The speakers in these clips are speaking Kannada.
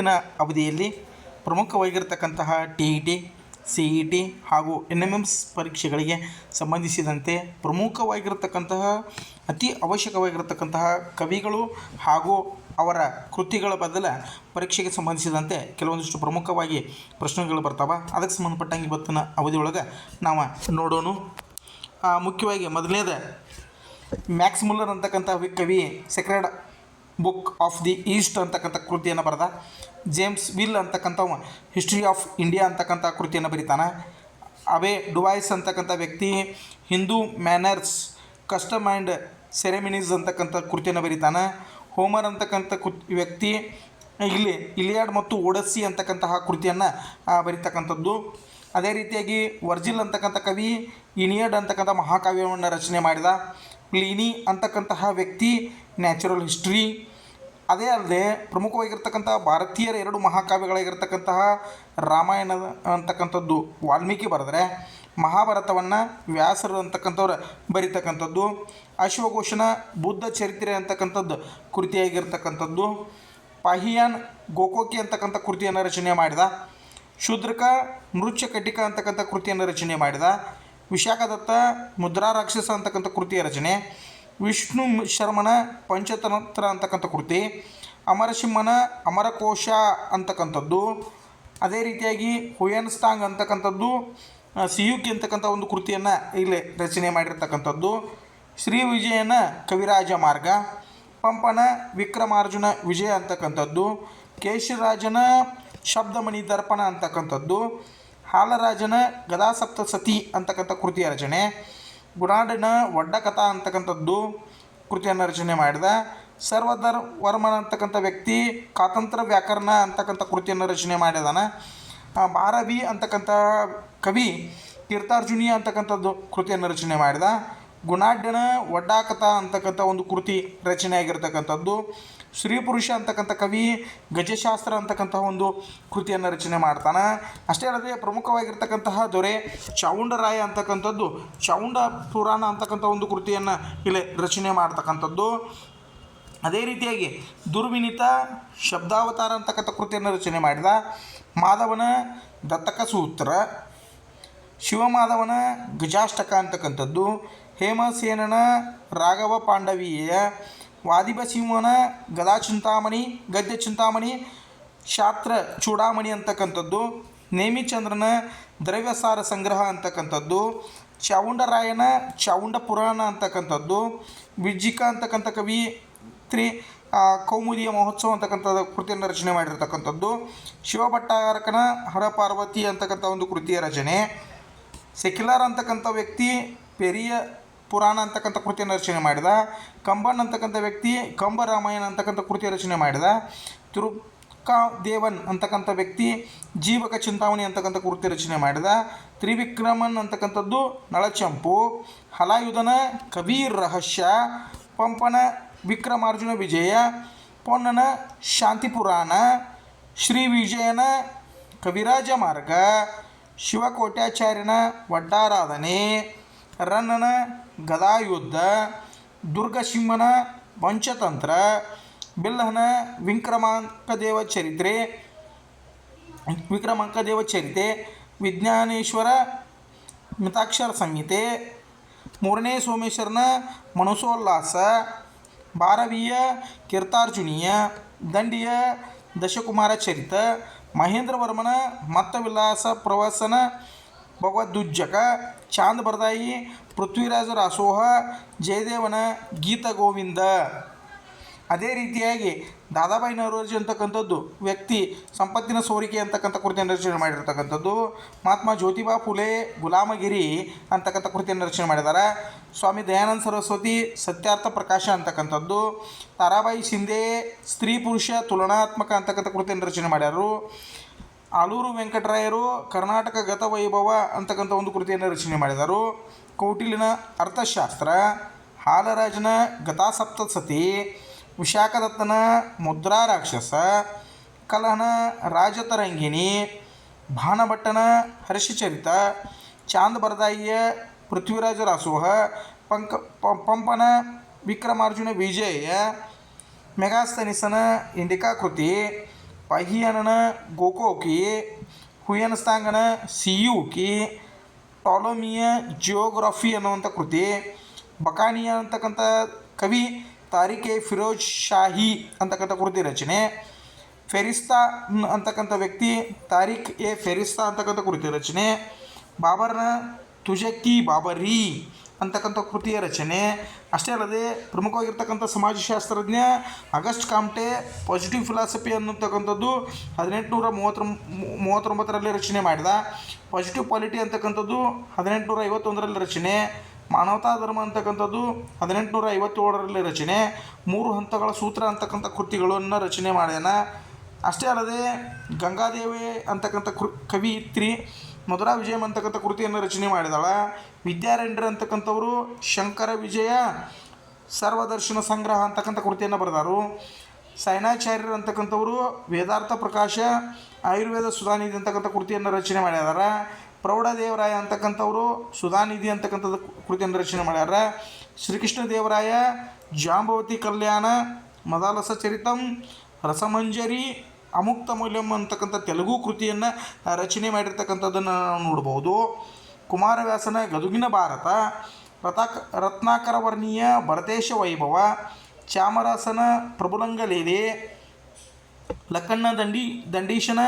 ಇವತ್ತಿನ ಅವಧಿಯಲ್ಲಿ ಪ್ರಮುಖವಾಗಿರತಕ್ಕಂತಹ T E T, C E T ಹಾಗೂ ಎನ್ ಎಂ ಎಮ್ಸ್ ಪರೀಕ್ಷೆಗಳಿಗೆ ಸಂಬಂಧಿಸಿದಂತೆ ಪ್ರಮುಖವಾಗಿರತಕ್ಕಂತಹ, ಅತಿ ಅವಶ್ಯಕವಾಗಿರತಕ್ಕಂತಹ ಕವಿಗಳು ಹಾಗೂ ಅವರ ಕೃತಿಗಳ ಬದಲ ಪರೀಕ್ಷೆಗೆ ಸಂಬಂಧಿಸಿದಂತೆ ಕೆಲವೊಂದಿಷ್ಟು ಪ್ರಮುಖವಾಗಿ ಪ್ರಶ್ನೆಗಳು ಬರ್ತಾವೆ. ಅದಕ್ಕೆ ಸಂಬಂಧಪಟ್ಟಂಗೆ ಇವತ್ತಿನ ಅವಧಿಯೊಳಗೆ ನಾವು ನೋಡೋಣ. ಮುಖ್ಯವಾಗಿ ಮೊದಲನೇದ ಮ್ಯಾಕ್ಸ್ ಮುಲ್ಲರ್ ಅಂತಕ್ಕಂಥ ಕವಿ sacred book of the East ಅಂತಕ್ಕಂಥ ಕೃತಿಯನ್ನು ಬರೆದ. ಜೇಮ್ಸ್ ವಿಲ್ ಅಂತಕ್ಕಂಥವ ಹಿಸ್ಟ್ರಿ ಆಫ್ ಇಂಡಿಯಾ ಅಂತಕ್ಕಂಥ ಕೃತಿಯನ್ನು ಬರೀತಾನೆ. ಅವೇ ಡುವಾಯ್ಸ್ ಅಂತಕ್ಕಂಥ ವ್ಯಕ್ತಿ, Hindu manners, custom and ceremonies ಅಂತಕ್ಕಂಥ ಕೃತಿಯನ್ನು ಬರೀತಾನೆ. ಹೋಮರ್ ಅಂತಕ್ಕಂಥ ಕೃ, ವ್ಯಕ್ತಿ, ಇಲ್ಲಿ ಇಲಿಯಾಡ್ ಮತ್ತು ಒಡಸ್ಸಿ ಅಂತಕ್ಕಂತಹ ಕೃತಿಯನ್ನು ಬರೀತಕ್ಕಂಥದ್ದು. ಅದೇ ರೀತಿಯಾಗಿ ವರ್ಜಿಲ್ ಅಂತಕ್ಕಂಥ ಕವಿ, ಇನಿಯಡ್ ಅಂತಕ್ಕಂಥ ಮಹಾಕಾವ್ಯವನ್ನು ರಚನೆ ಮಾಡಿದ. ಪ್ಲೀನಿ ಅಂತಕ್ಕಂತಹ ವ್ಯಕ್ತಿ, ನ್ಯಾಚುರಲ್ ಹಿಸ್ಟ್ರಿ ಅದೇ ಅಲ್ಲದೆ ಪ್ರಮುಖವಾಗಿರ್ತಕ್ಕಂಥ ಭಾರತೀಯರ ಎರಡು ಮಹಾಕಾವ್ಯಗಳಾಗಿರ್ತಕ್ಕಂತಹ ರಾಮಾಯಣ ಅಂತಕ್ಕಂಥದ್ದು ವಾಲ್ಮೀಕಿ ಬರೆದ್ರೆ ಮಹಾಭಾರತವನ್ನು ವ್ಯಾಸರು ಅಂತಕ್ಕಂಥವ್ರು ಬರೀತಕ್ಕಂಥದ್ದು ಅಶ್ವಘೋಷನ ಬುದ್ಧ ಚರಿತ್ರೆ ಅಂತಕ್ಕಂಥದ್ದು ಕೃತಿಯಾಗಿರ್ತಕ್ಕಂಥದ್ದು, ಪಾಹಿಯಾನ್ ಗೋಕೋಕಿ ಅಂತಕ್ಕಂಥ ಕೃತಿಯನ್ನು ರಚನೆ ಮಾಡಿದ, ಶುದ್ರಕ ನೃತ್ಯ ಕಟಿಕ ಅಂತಕ್ಕಂಥ ಕೃತಿಯನ್ನು ರಚನೆ ಮಾಡಿದ, ವಿಶಾಖದತ್ತ ಮುದ್ರಾ ರಾಕ್ಷಸ ಅಂತಕ್ಕಂಥ ಕೃತಿಯ ರಚನೆ ವಿಷ್ಣು ಶರ್ಮನ ಪಂಚತಂತ್ರ ಅಂತಕ್ಕಂಥ ಕೃತಿ, ಅಮರಸಿಂಹನ ಅಮರಕೋಶ ಅಂತಕ್ಕಂಥದ್ದು, ಅದೇ ರೀತಿಯಾಗಿ ಹುಯನ್ಸ್ತಾಂಗ್ ಅಂತಕ್ಕಂಥದ್ದು ಸಿಯುಕ್ ಅಂತಕ್ಕಂಥ ಒಂದು ಕೃತಿಯನ್ನು ಇಲ್ಲಿ ರಚನೆ ಮಾಡಿರ್ತಕ್ಕಂಥದ್ದು, ಶ್ರೀ ವಿಜಯನ ಕವಿರಾಜ ಮಾರ್ಗ, ಪಂಪನ ವಿಕ್ರಮಾರ್ಜುನ ವಿಜಯ ಅಂತಕ್ಕಂಥದ್ದು, ಕೇಶರಾಜನ ಶಬ್ದಮಣಿ ದರ್ಪಣ ಅಂತಕ್ಕಂಥದ್ದು, ಹಾಲರಾಜನ ಗದಾಸಪ್ತ ಸತಿ ಅಂತಕ್ಕಂಥ ಕೃತಿಯ ರಚನೆ ಗುಣಾಡಿನ ಒಡ್ಡಕಥಾ ಅಂತಕ್ಕಂಥದ್ದು ಕೃತಿಯನ್ನು ರಚನೆ ಮಾಡಿದ ಸರ್ವಧರ್ ವರ್ಮನ್ ಅಂತಕ್ಕಂಥ ವ್ಯಕ್ತಿ ಕಾತಂತ್ರ ವ್ಯಾಕರಣ ಅಂತಕ್ಕಂಥ ಕೃತಿಯನ್ನು ರಚನೆ ಮಾಡಿದಾನೆ. ಭಾರವಿ ಅಂತಕ್ಕಂಥ ಕವಿ ತೀರ್ಥಾರ್ಜುನಿ ಅಂತಕ್ಕಂಥದ್ದು ಕೃತಿಯನ್ನು ರಚನೆ ಮಾಡಿದ. ಗುಣಾಢ್ಯನ ಒಡ್ಡಾಕಥ ಅಂತಕ್ಕಂಥ ಒಂದು ಕೃತಿ ರಚನೆ ಆಗಿರ್ತಕ್ಕಂಥದ್ದು ಶ್ರೀ ಪುರುಷ ಅಂತಕ್ಕಂಥ ಕವಿ, ಗಜಶಾಸ್ತ್ರ ಅಂತಕ್ಕಂತಹ ಒಂದು ಕೃತಿಯನ್ನು ರಚನೆ ಮಾಡ್ತಾನೆ. ಅಷ್ಟೇ ಅಲ್ಲದೆ ಪ್ರಮುಖವಾಗಿರ್ತಕ್ಕಂತಹ ದೊರೆ ಚಾವುಂಡರಾಯ ಅಂತಕ್ಕಂಥದ್ದು ಚೌಂಡ ಪುರಾಣ ಅಂತಕ್ಕಂಥ ಒಂದು ಕೃತಿಯನ್ನು ಇಲ್ಲಿ ರಚನೆ ಮಾಡ್ತಕ್ಕಂಥದ್ದು. ಅದೇ ರೀತಿಯಾಗಿ ದುರ್ವಿನಿತ ಶಬ್ದಾವತಾರ ಅಂತಕ್ಕಂಥ ಕೃತಿಯನ್ನು ರಚನೆ ಮಾಡಿದ ಮಾಧವನ ದತ್ತಕ ಸೂತ್ರ ಶಿವಮಾಧವನ ಗಜಾಷ್ಟಕ ಅಂತಕ್ಕಂಥದ್ದು, ಹೇಮಸೇನನ ರಾಘವ ಪಾಂಡವೀಯ ವಾದಿಬಸಿಂಹನ ಗದಾ ಚಿಂತಾಮಣಿ, ಗದ್ಯ ಚಿಂತಾಮಣಿ, ಶಾಸ್ತ್ರ ಚೂಡಾಮಣಿ ಅಂತಕ್ಕಂಥದ್ದು ನೇಮಿಚಂದ್ರನ ದ್ರವ್ಯಸಾರ ಸಂಗ್ರಹ ಅಂತಕ್ಕಂಥದ್ದು, ಚಾವುಂಡರಾಯನ ಚಾವುಂಡ ಪುರಾಣ ಅಂತಕ್ಕಂಥದ್ದು ವಿಜ್ಜಿಕ ಅಂತಕ್ಕಂಥ ಕವಿ, ತ್ರಿ ಕೌಮುದಿಯ ಮಹೋತ್ಸವ ಅಂತಕ್ಕಂಥದ್ದು ಕೃತಿಯನ್ನು ರಚನೆ ಮಾಡಿರ್ತಕ್ಕಂಥದ್ದು, ಶಿವಭಟ್ಟಾರಕನ ಹರಪಾರ್ವತಿ ಅಂತಕ್ಕಂಥ ಒಂದು ಕೃತಿಯ ರಚನೆ, ಸೆಕ್ಯುಲರ್ ಅಂತಕ್ಕಂಥ ವ್ಯಕ್ತಿ, ಪೆರಿಯ ಪುರಾಣ ಅಂತಕ್ಕಂಥ ಕೃತಿಯನ್ನು ರಚನೆ ಮಾಡಿದ, ಕಂಬನ್ ಅಂತಕ್ಕಂಥ ವ್ಯಕ್ತಿ ಕಂಬ ರಾಮಾಯಣ ಅಂತಕ್ಕಂಥ ಕೃತಿಯ ರಚನೆ ಮಾಡಿದ ತಿರುಕ ದೇವನ್ ಅಂತಕ್ಕಂಥ ವ್ಯಕ್ತಿ, ಜೀವಕ ಚಿಂತಾಮಣಿ ಅಂತಕ್ಕಂಥ ಕೃತಿ ರಚನೆ ಮಾಡಿದ, ತ್ರಿವಿಕ್ರಮನ್ ಅಂತಕ್ಕಂಥದ್ದು ನಳಚಂಪು, ಹಲಾಯುಧನ ಕಬೀರ್ ರಹಸ್ಯ, ಪಂಪನ ವಿಕ್ರಮಾರ್ಜುನ ವಿಜಯ, ಪೊನ್ನನ ಶಾಂತಿ ಪುರಾಣ ಶ್ರೀ ವಿಜಯನ ಕವಿರಾಜ ಮಾರ್ಗ, ಶಿವಕೋಟ್ಯಾಚಾರ್ಯನ ಒಡ್ಡಾರಾಧನೆ ರನ್ನನ ಗದಾಯುದ್ಧ, ದುರ್ಗಸಿಂಹನ ಪಂಚತಂತ್ರ ಬಿಲ್ಲಹನ ವಿಕ್ರಮಾಂಕದೇವ ಚರಿತ್ರೆ, ವಿಕ್ರಮಾಂಕದೇವ ಚರಿತೆ, ವಿಜ್ಞಾನೇಶ್ವರ ಮಿತಾಕ್ಷರ ಸಂಹಿತೆ, ಮೂರನೇ ಸೋಮೇಶ್ವರನ ಮನಸೋಲ್ಲಾಸ, ಭಾರವೀಯ ಕೀರ್ತಾರ್ಜುನೀಯ, ದಂಡಿಯ ದಶಕುಮಾರ ಚರಿತ, ಮಹೇಂದ್ರವರ್ಮನ ಮತ್ತವಿಲಾಸ ಪ್ರವಾಸನ ಭಗವದ್ದುಜ್ಜಕ ಚಾಂದ್ ಬರದಾಯಿ, ಪೃಥ್ವಿರಾಜರ ಅಸೋಹ, ಜಯದೇವನ ಗೀತ ಗೋವಿಂದ ಅದೇ ರೀತಿಯಾಗಿ ದಾದಾಬಾಯಿ ನವರೋಜಿ ಅಂತಕ್ಕಂಥದ್ದು ವ್ಯಕ್ತಿ, ಸಂಪತ್ತಿನ ಸೋರಿಕೆ ಅಂತಕ್ಕಂಥ ಕೃತಿಯನ್ನು ರಚನೆ ಮಾಡಿರ್ತಕ್ಕಂಥದ್ದು. ಮಹಾತ್ಮ ಜ್ಯೋತಿಬಾ ಫುಲೆ, ಗುಲಾಮಗಿರಿ ಅಂತಕ್ಕಂಥ ಕೃತಿಯನ್ನು ರಚನೆ ಮಾಡಿದ್ದಾರೆ. ಸ್ವಾಮಿ ದಯಾನಂದ ಸರಸ್ವತಿ, ಸತ್ಯಾರ್ಥ ಪ್ರಕಾಶ ಅಂತಕ್ಕಂಥದ್ದು. ತಾರಾಬಾಯಿ ಶಿಂದೆ ಸ್ತ್ರೀ ಪುರುಷ ತುಲನಾತ್ಮಕ ಅಂತಕ್ಕಂಥ ಕೃತಿಯನ್ನು ರಚನೆ ಮಾಡ್ಯಾರು. ಆಲೂರು ವೆಂಕಟರಾಯರು ಕರ್ನಾಟಕ ಗತ ವೈಭವ ಅಂತಕ್ಕಂಥ ಒಂದು ಕೃತಿಯನ್ನು ರಚನೆ ಮಾಡಿದರು. ಕೌಟಿಲ್ಯನ ಅರ್ಥಶಾಸ್ತ್ರ, ಹಾಲರಾಜನ ಗತಾಸಪ್ತಸತಿ, ವಿಶಾಖದತ್ತನ ಮುದ್ರಾರಾಕ್ಷಸ, ಕಲಹನ ರಾಜತರಂಗಿಣಿ, ಭಾನಭಟ್ಟನ ಹರ್ಷಚರಿತ ಚಾಂದ ಬರದಾಯಿಯ ಪೃಥ್ವಿರಾಜ ರಾಸೋಹ ಪಂಕ ಪಂಪನ ವಿಕ್ರಮಾರ್ಜುನ ವಿಜಯ ಮೆಗಾಸ್ತನಿಸನ ಇಂಡಿಕಾ ಕೃತಿ ಪಹಿಯನನ ಗೋಕೋಕಿ, ಹುಯನಸ್ತಾಂಗನ ಸಿಯುಕಿ, ಟಾಲೋಮಿಯ ಜಿಯೋಗ್ರಫಿ ಅನ್ನುವಂಥ ಕೃತಿ, ಬಕಾನಿಯ ಅಂತಕ್ಕಂಥ ಕವಿ ತಾರಿಕೆ ಫಿರೋಜ್ ಶಾಹಿ ಅಂತಕ್ಕಂಥ ಕೃತಿ ರಚನೆ, ಫೆರಿಸ್ತಾ ಅಂತಕ್ಕಂಥ ವ್ಯಕ್ತಿ ತಾರಿಕ್ ಎ ಫೆರಿಸ್ತಾ ಅಂತಕ್ಕಂಥ ಕೃತಿ ರಚನೆ, ಬಾಬರ್ನ ತುಜಕ್ಕಿ ಬಾಬರಿ ಅಂತಕ್ಕಂಥ ಕೃತಿಯ ರಚನೆ. ಅಷ್ಟೇ ಅಲ್ಲದೆ ಪ್ರಮುಖವಾಗಿರ್ತಕ್ಕಂಥ ಸಮಾಜಶಾಸ್ತ್ರಜ್ಞ ಆಗಸ್ಟ್ ಕಾಮ್ಟೆ ಪಾಸಿಟಿವ್ ಫಿಲಾಸಫಿ ಅನ್ನತಕ್ಕಂಥದ್ದು ಹದಿನೆಂಟುನೂರ ಮೂವತ್ತರ ಮೂವತ್ತೊಂಬತ್ತರಲ್ಲಿ ರಚನೆ ಮಾಡಿದ. ಪಾಸಿಟಿವ್ ಪಾಲಿಟಿ ಅಂತಕ್ಕಂಥದ್ದು ಹದಿನೆಂಟುನೂರ ಐವತ್ತೊಂದರಲ್ಲಿ ರಚನೆ. ಮಾನವತಾ ಧರ್ಮ ಅಂತಕ್ಕಂಥದ್ದು ಹದಿನೆಂಟುನೂರ ಐವತ್ತೇಳರಲ್ಲಿ ರಚನೆ. ಮೂರು ಹಂತಗಳ ಸೂತ್ರ ಅಂತಕ್ಕಂಥ ಕೃತಿಗಳನ್ನು ರಚನೆ ಮಾಡ್ಯಾನ. ಅಷ್ಟೇ ಅಲ್ಲದೆ ಗಂಗಾದೇವಿ ಅಂತಕ್ಕಂಥ ಕೃ ಕವಿಯಿತ್ರಿ ಮಧುರಾ ವಿಜಯಂ ಅಂತಕ್ಕಂಥ ಕೃತಿಯನ್ನು ರಚನೆ ಮಾಡಿದಾಳೆ. ವಿದ್ಯಾರಣ್ಯರು ಅಂತಕ್ಕಂಥವರು ಶಂಕರ ವಿಜಯ, ಸರ್ವದರ್ಶನ ಸಂಗ್ರಹ ಅಂತಕ್ಕಂಥ ಕೃತಿಯನ್ನು ಬರೆದಾರು. ಸೈನಾಚಾರ್ಯರು ಅಂತಕ್ಕಂಥವರು ವೇದಾರ್ಥ ಪ್ರಕಾಶ, ಆಯುರ್ವೇದ ಸುಧಾನಿಧಿ ಅಂತಕ್ಕಂಥ ಕೃತಿಯನ್ನು ರಚನೆ ಮಾಡ್ಯಾರ. ಪ್ರೌಢದೇವರಾಯ ಅಂತಕ್ಕಂಥವರು ಸುಧಾನಿಧಿ ಅಂತಕ್ಕಂಥದ್ದು ಕೃತಿಯನ್ನು ರಚನೆ ಮಾಡ್ಯಾರ. ಶ್ರೀಕೃಷ್ಣ ದೇವರಾಯ, ಜಾಂಬವತಿ ಕಲ್ಯಾಣ, ಮದಾಲಸ ಚರಿತಂ, ರಸಮಂಜರಿ ಅಮುಕ್ತ ಮೌಲ್ಯಂ ಅಂತಕ್ಕಂಥ ತೆಲುಗು ಕೃತಿಯನ್ನು ರಚನೆ ಮಾಡಿರ್ತಕ್ಕಂಥದ್ದನ್ನು ನಾವು ನೋಡ್ಬೋದು. ಕುಮಾರವ್ಯಾಸನ ಗದುಗಿನ ಭಾರತ ರತಾಕ ರತ್ನಾಕರ ವರ್ಣೀಯ ಭರತೇಶ ವೈಭವ, ಚಾಮರಾಸನ ಪ್ರಭುಲಂಗ ಲೀಲೆ, ಲಕ್ಕಣ್ಣ ದಂಡಿ, ದಂಡೀಶನ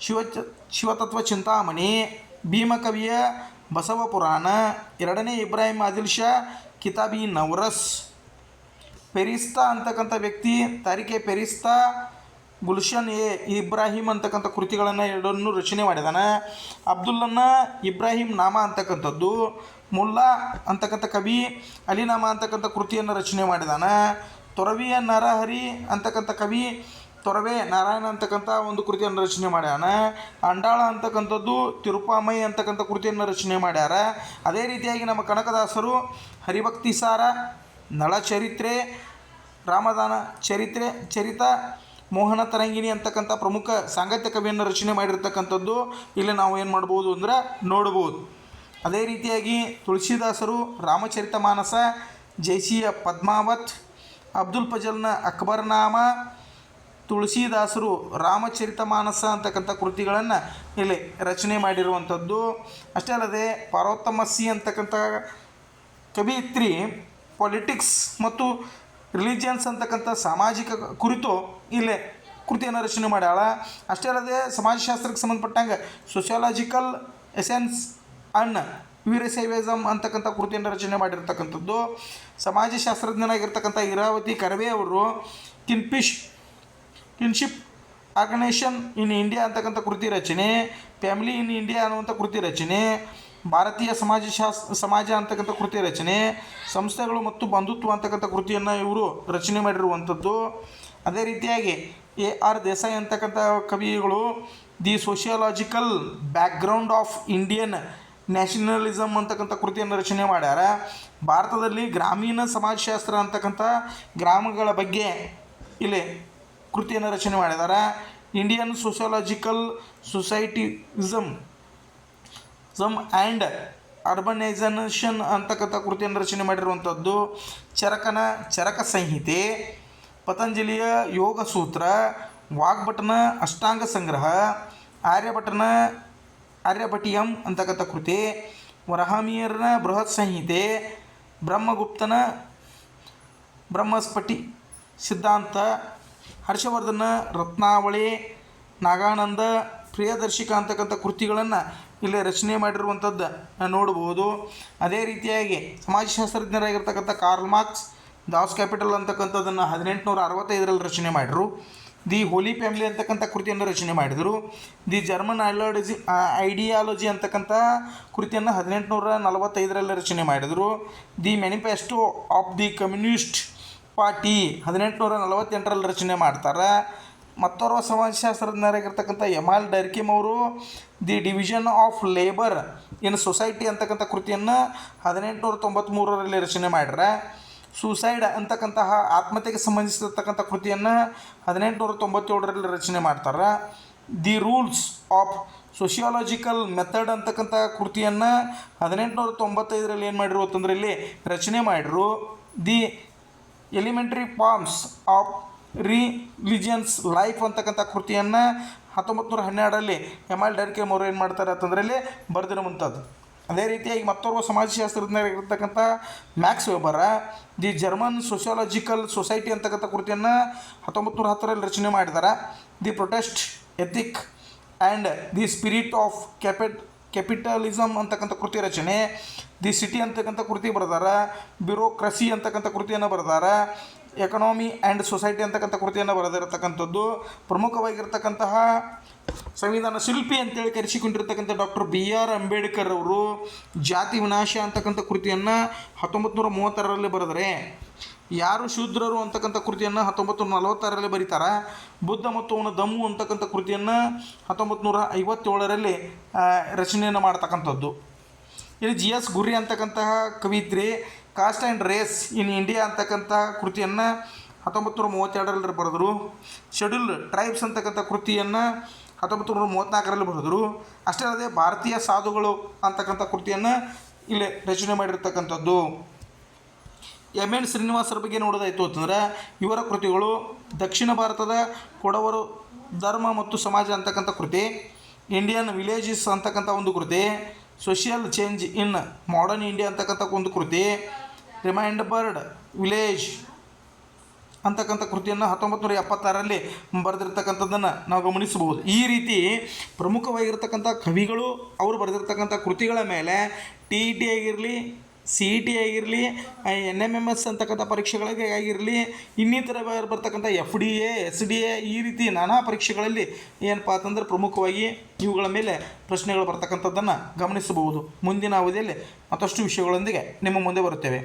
ಶಿವ ಶಿವತತ್ವ ಚಿಂತಾಮಣಿ, ಭೀಮಕವಿಯ ಬಸವ ಪುರಾಣ, ಎರಡನೇ ಇಬ್ರಾಹಿಂ ಆದಿಲ್ ಶಾ, ಕಿತಾಬಿ ನವರಸ್. ಪೆರಿಸ್ತಾ ಅಂತಕ್ಕಂಥ ವ್ಯಕ್ತಿ, ತಾರಿಕೆ ಪೆರಿಸ್ತಾ ಗುಲ್ಷನ್ ಎ ಇಬ್ರಾಹಿಂ ಅಂತಕ್ಕಂಥ ಕೃತಿಗಳನ್ನು ಎರಡನ್ನು ರಚನೆ ಮಾಡಿದಾನೆ. ಅಬ್ದುಲ್ಲನ್ನ ಇಬ್ರಾಹಿಂ ನಾಮ ಅಂತಕ್ಕಂಥದ್ದು, ಮುಲ್ಲಾ ಅಂತಕ್ಕಂಥ ಕವಿ ಅಲಿನಾಮ ಅಂತಕ್ಕಂಥ ಕೃತಿಯನ್ನು ರಚನೆ ಮಾಡಿದಾನ. ತೊರವಿಯ ನರಹರಿ ಅಂತಕ್ಕಂಥ ಕವಿ ತೊರವೆ ನಾರಾಯಣ ಅಂತಕ್ಕಂಥ ಒಂದು ಕೃತಿಯನ್ನು ರಚನೆ ಮಾಡ್ಯಾನ. ಅಂಡಾಳ ಅಂತಕ್ಕಂಥದ್ದು ತಿರುಪಾಮೈ ಅಂತಕ್ಕಂಥ ಕೃತಿಯನ್ನು ರಚನೆ ಮಾಡ್ಯಾರ. ಅದೇ ರೀತಿಯಾಗಿ ನಮ್ಮ ಕನಕದಾಸರು ಹರಿಭಕ್ತಿ ಸಾರ, ನಳಚರಿತ್ರೆ, ರಾಮದಾನ ಚರಿತ್ರೆ, ಚರಿತ ಮೋಹನ ತರಂಗಿಣಿ ಅಂತಕ್ಕಂಥ ಪ್ರಮುಖ ಸಾಂಗತ್ಯ ಕವಿಯನ್ನು ರಚನೆ ಮಾಡಿರ್ತಕ್ಕಂಥದ್ದು ಇಲ್ಲಿ ನಾವು ಏನು ಮಾಡ್ಬೋದು ಅಂದ್ರೆ ನೋಡ್ಬೋದು. ಅದೇ ರೀತಿಯಾಗಿ ತುಳಸಿದಾಸರು, ರಾಮಚರಿತ ಮಾನಸ ಜೈಸಿಯ ಪದ್ಮಾವತ್, ಅಬ್ದುಲ್ ಫಜಲ್ನ ಅಕ್ಬರ್ನಾಮ, ತುಳಸಿದಾಸರು, ರಾಮಚರಿತ ಮಾನಸ ಅಂತಕ್ಕಂಥ ಕೃತಿಗಳನ್ನು ಇಲ್ಲಿ ರಚನೆ ಮಾಡಿರುವಂಥದ್ದು. ಅಷ್ಟೇ ಅಲ್ಲದೆ ಪಾರ್ವತಮಸ್ಸಿ ಅಂತಕ್ಕಂಥ ಕವಿಯಿತ್ರಿ, ಪೊಲಿಟಿಕ್ಸ್ ಮತ್ತು ರಿಲಿಜಿಯನ್ಸ್ ಅಂತಕ್ಕಂಥ ಸಾಮಾಜಿಕ ಕುರಿತು ಇಲ್ಲೇ ಕೃತಿಯನ್ನು ರಚನೆ ಮಾಡ್ಯಾಳ. ಅಷ್ಟೇ ಅಲ್ಲದೆ ಸಮಾಜಶಾಸ್ತ್ರಕ್ಕೆ ಸಂಬಂಧಪಟ್ಟಂಗೆ ಸೋಷಿಯಾಲಜಿಕಲ್ ಎಸೆನ್ಸ್ ಅನ್ ವೀರಸೈವಿಸಮ್ ಅಂತಕ್ಕಂಥ ಕೃತಿಯನ್ನು ರಚನೆ ಮಾಡಿರ್ತಕ್ಕಂಥದ್ದು. ಸಮಾಜಶಾಸ್ತ್ರಜ್ಞನಾಗಿರ್ತಕ್ಕಂಥ ಇರಾವತಿ ಕರವೇ ಅವರು ಕಿನ್ಫಿಶ್ ಕಿನ್ಶಿಪ್ ಆರ್ಗನೈಸೇಷನ್ ಇನ್ ಇಂಡಿಯಾ ಅಂತಕ್ಕಂಥ ಕೃತಿ ರಚನೆ ಫ್ಯಾಮಿಲಿ ಇನ್ ಇಂಡಿಯಾ ಅನ್ನುವಂಥ ಕೃತಿ ರಚನೆ ಭಾರತೀಯ ಸಮಾಜಶಾಸ್ ಸಮಾಜ ಅಂತಕ್ಕಂಥ ಕೃತಿ ರಚನೆ, ಸಂಸ್ಥೆಗಳು ಮತ್ತು ಬಂಧುತ್ವ ಅಂತಕ್ಕಂಥ ಕೃತಿಯನ್ನು ಇವರು ರಚನೆ ಮಾಡಿರುವಂಥದ್ದು. ಅದೇ ರೀತಿಯಾಗಿ ಎ ಆರ್ ದೇಸಾಯಿ ಅಂತಕ್ಕಂಥ ಕವಿಗಳು the sociological background of Indian nationalism ಅಂತಕ್ಕಂಥ ಕೃತಿಯನ್ನು ರಚನೆ ಮಾಡ್ಯಾರ. ಭಾರತದಲ್ಲಿ ಗ್ರಾಮೀಣ ಸಮಾಜಶಾಸ್ತ್ರ ಅಂತಕ್ಕಂಥ ಗ್ರಾಮಗಳ ಬಗ್ಗೆ ಇಲ್ಲಿ ಕೃತಿಯನ್ನು ರಚನೆ ಮಾಡಿದ್ದಾರೆ Indian sociological societism some and urbanisation ಅಂತಕ್ಕಂಥ ಕೃತಿಯನ್ನು ರಚನೆ ಮಾಡಿರುವಂಥದ್ದು ಚರಕನ, ಚರಕ ಸಂಹಿತೆ, ಪತಂಜಲಿಯ ಯೋಗ ಸೂತ್ರ, ವಾಗ್ಭಟನ, ಅಷ್ಟಾಂಗ ಸಂಗ್ರಹ, ಆರ್ಯಭಟನ, ಆರ್ಯಭಟಿಯಂ ಅಂತಕ್ಕಂಥ ಕೃತಿ, ವರಹಮಿಯರನ ಬೃಹತ್ ಸಂಹಿತೆ, ಬ್ರಹ್ಮಗುಪ್ತನ ಬ್ರಹ್ಮಸ್ಫಟಿ ಸಿದ್ಧಾಂತ, ಹರ್ಷವರ್ಧನ ರತ್ನಾವಳಿ, ನಾಗಾನಂದ, ಪ್ರಿಯದರ್ಶಿಕ ಅಂತಕ್ಕಂಥ ಕೃತಿಗಳನ್ನು ಇಲ್ಲಿ ರಚನೆ ಮಾಡಿರುವಂಥದ್ದು ನೋಡ್ಬೋದು. ಅದೇ ರೀತಿಯಾಗಿ ಸಮಾಜಶಾಸ್ತ್ರಜ್ಞರಾಗಿರ್ತಕ್ಕಂಥ ಕಾರ್ಲ್ ಮಾರ್ಕ್ಸ್, ದಾಸ್ ಕ್ಯಾಪಿಟಲ್ ಅಂತಕ್ಕಂಥದ್ದನ್ನು ಹದಿನೆಂಟುನೂರ ಅರವತ್ತೈದರಲ್ಲಿ ರಚನೆ ಮಾಡಿದರು. ದಿ ಹೋಲಿ ಫ್ಯಾಮಿಲಿ ಅಂತಕ್ಕಂಥ ಕೃತಿಯನ್ನು ರಚನೆ ಮಾಡಿದರು. ದಿ ಜರ್ಮನ್ ಐಲಾಲಜಿ ಐಡಿಯಾಲಜಿ ಅಂತಕ್ಕಂಥ ಕೃತಿಯನ್ನು ಹದಿನೆಂಟುನೂರ ನಲವತ್ತೈದರಲ್ಲಿ ರಚನೆ ಮಾಡಿದರು. The manifesto of the communist party ಹದಿನೆಂಟುನೂರ ನಲವತ್ತೆಂಟರಲ್ಲಿ ರಚನೆ ಮಾಡ್ತಾರೆ. ಮತ್ತೋರ್ವ ಸಮಾಜಶಾಸ್ತ್ರಜ್ಞರಾಗಿರ್ತಕ್ಕಂಥ ಎಮಾಲ್ ಡರ್ಕಿಮ್ ಅವರು the division of labour in society ಅಂತಕ್ಕಂಥ ಕೃತಿಯನ್ನು ಹದಿನೆಂಟುನೂರ ತೊಂಬತ್ತ್ಮೂರರಲ್ಲಿ ರಚನೆ ಮಾಡ್ಯಾರ ಸೂಸೈಡ್ ಅಂತಕ್ಕಂತಹ ಆತ್ಮಹತ್ಯೆಗೆ ಸಂಬಂಧಿಸಿರ್ತಕ್ಕಂಥ ಕೃತಿಯನ್ನು ಹದಿನೆಂಟುನೂರ ತೊಂಬತ್ತೇಳರಲ್ಲಿ ರಚನೆ ಮಾಡ್ತಾರೆ. The rules of sociological method ಅಂತಕ್ಕಂಥ ಕೃತಿಯನ್ನು ಹದಿನೆಂಟುನೂರ ತೊಂಬತ್ತೈದರಲ್ಲಿ ಏನು ಮಾಡಿರು ಅಂತಂದ್ರೆ ಇಲ್ಲಿ ರಚನೆ ಮಾಡಿರು. The elementary forms of religions life ಅಂತಕ್ಕಂಥ ಕೃತಿಯನ್ನು ಹತ್ತೊಂಬತ್ತು ನೂರ ಹನ್ನೆರಡರಲ್ಲಿ ಎಂ ಎಲ್ ಡರ್ಕೆ ಅವರು ಏನು ಮಾಡ್ತಾರೆ ಅಂತಂದ್ರೆ ಇಲ್ಲಿ ಬರೆದಿರುವಂಥದ್ದು. ಅದೇ ರೀತಿಯಾಗಿ ಮತ್ತೋರ್ವ ಸಮಾಜಶಾಸ್ತ್ರಜ್ಞರಾಗಿರ್ತಕ್ಕಂಥ Max Weber, the German sociological society ಅಂತಕ್ಕಂಥ ಕೃತಿಯನ್ನು ಹತ್ತೊಂಬತ್ತು ನೂರ ಹತ್ತರಲ್ಲಿ ರಚನೆ ಮಾಡಿದ್ದಾರೆ the protest ethic and the spirit of capit capitalism ಅಂತಕ್ಕಂಥ ಕೃತಿ ರಚನೆ. ದಿ ಸಿಟಿ ಅಂತಕ್ಕಂಥ ಕೃತಿ ಬರೆದಾರ. ಬ್ಯೂರೋಕ್ರಸಿ ಅಂತಕ್ಕಂಥ ಕೃತಿಯನ್ನು ಬರೆದಾರ. ಎಕನಾಮಿ ಆ್ಯಂಡ್ ಸೊಸೈಟಿ ಅಂತಕ್ಕಂಥ ಕೃತಿಯನ್ನು ಬರೆದಿರತಕ್ಕಂಥದ್ದು. ಪ್ರಮುಖವಾಗಿರ್ತಕ್ಕಂತಹ ಸಂವಿಧಾನ ಶಿಲ್ಪಿ ಅಂತೇಳಿ ಕರೆಸಿಕೊಂಡಿರ್ತಕ್ಕಂಥ ಡಾಕ್ಟರ್ ಬಿ ಆರ್ ಅಂಬೇಡ್ಕರ್ ಅವರು ಜಾತಿ ವಿನಾಶ ಅಂತಕ್ಕಂಥ ಕೃತಿಯನ್ನು ಹತ್ತೊಂಬತ್ತು ನೂರ ಮೂವತ್ತಾರರಲ್ಲಿ ಬರೆದರೆ. ಯಾರು ಶೂದ್ರರು ಅಂತಕ್ಕಂಥ ಕೃತಿಯನ್ನು ಹತ್ತೊಂಬತ್ತು ನೂರ ನಲವತ್ತಾರರಲ್ಲಿ ಬರೀತಾರೆ? ಬುದ್ಧ ಮತ್ತು ಅವನ ದಮ್ಮು ಅಂತಕ್ಕಂಥ ಕೃತಿಯನ್ನು ಹತ್ತೊಂಬತ್ತು ನೂರ ಐವತ್ತೇಳರಲ್ಲಿ ರಚನೆಯನ್ನು ಮಾಡ್ತಕ್ಕಂಥದ್ದು. ಇಲ್ಲಿ ಜಿ ಎಸ್ ಗುರಿ ಅಂತಕ್ಕಂತಹ ಕವಿತ್ರಿ caste and race in India ಅಂತಕ್ಕಂಥ ಕೃತಿಯನ್ನು ಹತ್ತೊಂಬತ್ತು ನೂರ ಮೂವತ್ತೆರಡರಲ್ಲಿ ಬರೆದರು. ಶೆಡ್ಯೂಲ್ ಟ್ರೈಬ್ಸ್ ಅಂತಕ್ಕಂಥ ಕೃತಿಯನ್ನು ಹತ್ತೊಂಬತ್ತು ನೂರ ಮೂವತ್ತ್ನಾಲ್ಕರಲ್ಲಿ ಬರೆದರು. ಅಷ್ಟೇ ಅಲ್ಲದೆ ಭಾರತೀಯ ಸಾಧುಗಳು ಅಂತಕ್ಕಂಥ ಕೃತಿಯನ್ನು ಇಲ್ಲಿ ರಚನೆ ಮಾಡಿರ್ತಕ್ಕಂಥದ್ದು. ಎಂ ಎನ್ ಶ್ರೀನಿವಾಸರ ಬಗ್ಗೆ ನೋಡೋದಾಯಿತು ಅಂತಂದ್ರೆ, ಇವರ ಕೃತಿಗಳು ದಕ್ಷಿಣ ಭಾರತದ ಕೊಡವರು ಧರ್ಮ ಮತ್ತು ಸಮಾಜ ಅಂತಕ್ಕಂಥ ಕೃತಿ, ಇಂಡಿಯನ್ ವಿಲೇಜಸ್ ಅಂತಕ್ಕಂಥ ಒಂದು ಕೃತಿ, social change in modern India ಅಂತಕ್ಕಂಥ ಒಂದು ಕೃತಿ ರಿಮೈಂಡ್ ಬರ್ಡ್ ವಿಲೇಜ್ ಅಂತಕ್ಕಂಥ ಕೃತಿಯನ್ನು ಹತ್ತೊಂಬತ್ತು ನೂರ ಎಪ್ಪತ್ತಾರರಲ್ಲಿ ಬರೆದಿರ್ತಕ್ಕಂಥದ್ದನ್ನು ನಾವು ಗಮನಿಸಬಹುದು. ಈ ರೀತಿ ಪ್ರಮುಖವಾಗಿರ್ತಕ್ಕಂಥ ಕವಿಗಳು ಅವರು ಬರೆದಿರ್ತಕ್ಕಂಥ ಕೃತಿಗಳ ಮೇಲೆ ಟಿ ಇ ಟಿ ಆಗಿರಲಿ ಸಿ ಇ ಟಿ ಆಗಿರಲಿ ಎನ್ ಎಂ ಎಂ ಎಸ್ ಅಂತಕ್ಕಂಥ ಪರೀಕ್ಷೆಗಳಿಗೆ ಆಗಿರಲಿ, ಇನ್ನಿತರ ಬರ್ತಕ್ಕಂಥ F D A S D A ಈ ರೀತಿ ನಾನಾ ಪರೀಕ್ಷೆಗಳಲ್ಲಿ ಏನಪ್ಪ ಅಂತಂದ್ರೆ ಪ್ರಮುಖವಾಗಿ ಇವುಗಳ ಮೇಲೆ ಪ್ರಶ್ನೆಗಳು ಬರ್ತಕ್ಕಂಥದ್ದನ್ನು ಗಮನಿಸಬಹುದು. ಮುಂದಿನ ಅವಧಿಯಲ್ಲಿ ಮತ್ತಷ್ಟು ವಿಷಯಗಳೊಂದಿಗೆ ನಿಮ್ಮ ಮುಂದೆ ಬರುತ್ತೇವೆ.